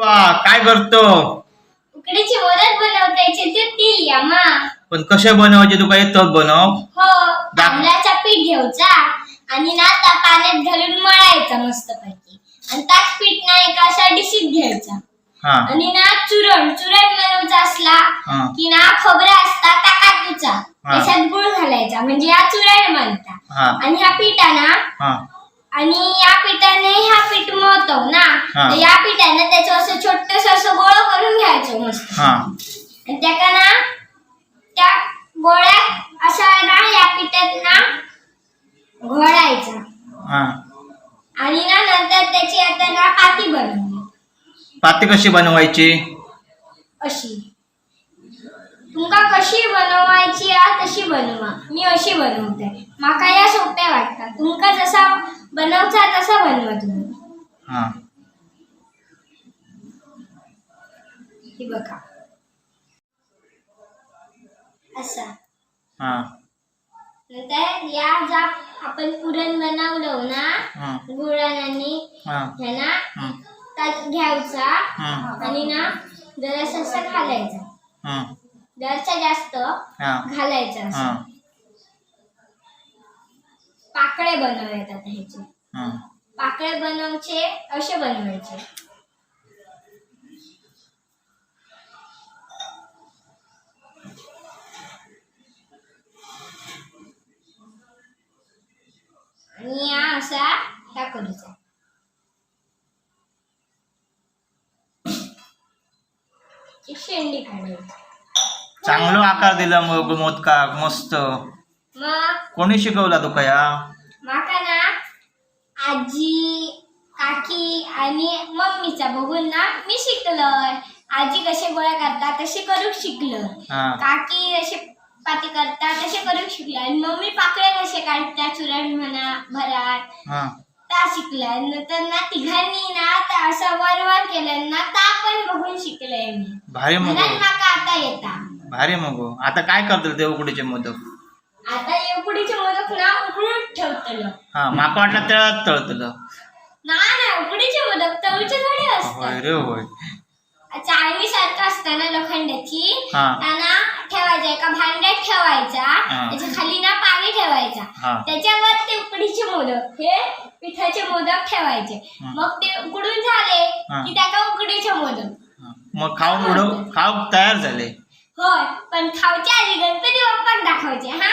काय करतो? उकडीची मोदक बनवतायचे ते तील या मा पण कसे बनवायचे तुका येतात बनव. हो तांदळाचा पीठ घ्यायचा आणि ना त्या पाण्यात घालून मळायचा मस्त पैकी आणि त्याच पीठ ना एका अशा डिशीत घ्यायचा. हा. आणि ना चुरण चुरण बनवायचा असला. की ना खोबरा असता टाकात तुचा हा. त्याच्यात गुळ घालायचा म्हणजे या चुरण बनता. हा. आणि ह्या पिठाना हा. आणि या पिठाने हा. तर या पिठाने त्याचं असं छोटस असं गोळ करून घ्यायचं मस्त. हा. आणि त्याका ना त्या गोळ्यात असा ना या पिठात ना घोळायचा. हा. आणि ना नंतर त्याची आता ना पाती बनवली पाती कशी बनवायची? अशी. तुमका कशी बनवायची आ तशी बनवा. मी अशी बनवते. माका या सोप्या वाटतात. तुमका जसा बनवचा तसा बनवा तुम्ही. हा. ही बघा. असा. हा. नंतर या जा आपण पुरण बनवलं ना गुळाने हा. ह्याला हा. त्यात घ्यायचा हा. आणि ना जरासं असं घालायचा. हा. जरचा जास्त हा. घालायचा हा. असं पाकळे बनवायचे आता ह्याचे. हा. पाकळे बनवचे असे बनवायचे. आणि या असा ह्या करूचा शेंडी काढायची चांगलो आकार दिला मग मोदकाक मस्त. मग? कोणी शिकवला तुका या माका ना आजी काकी आणि मम्मीचा बघून ना मी शिकलोय. आजी कसे गोळ्या करतात तसे करू शिकलं हा. काकी असे पाती करतात तसे करू शिकलं आणि मम्मी पाकळे कसे काढतात? चुरण म्हणा भरात. हा. त्या शिकल्या. नंतर ना तिघांनी ना त्या असं वर वर केलं ना त्या पण बघून शिकलंय मी. भारी मग. माका आता येता? भारी मग. आता काय करतील ते उकडीचे मोदक? आता एवढीचे मोदक ना उकडून ठेवतलं. हा माका वाटलं त्यात तळतलं. नाही नाही उकडीचे मोदक तळूचे थोडे होय असतात रे होय. चाळणी सारखं असतं ना लोखंडाची? हा. त्यांना एका भांड्यात ठेवायचा. त्याच्याखाली ना पाणी ठेवायचा. त्याच्यावर ते उकडीचे मोदक हे पिठाचे मोदक ठेवायचे. मग ते उकडून झाले. की त्याका उकडीचे मोदक. मग खाऊन उडव खाऊ तयार झाले होय पण खाऊच्या आधी गणपती बाप्पाक दाखवायचे हा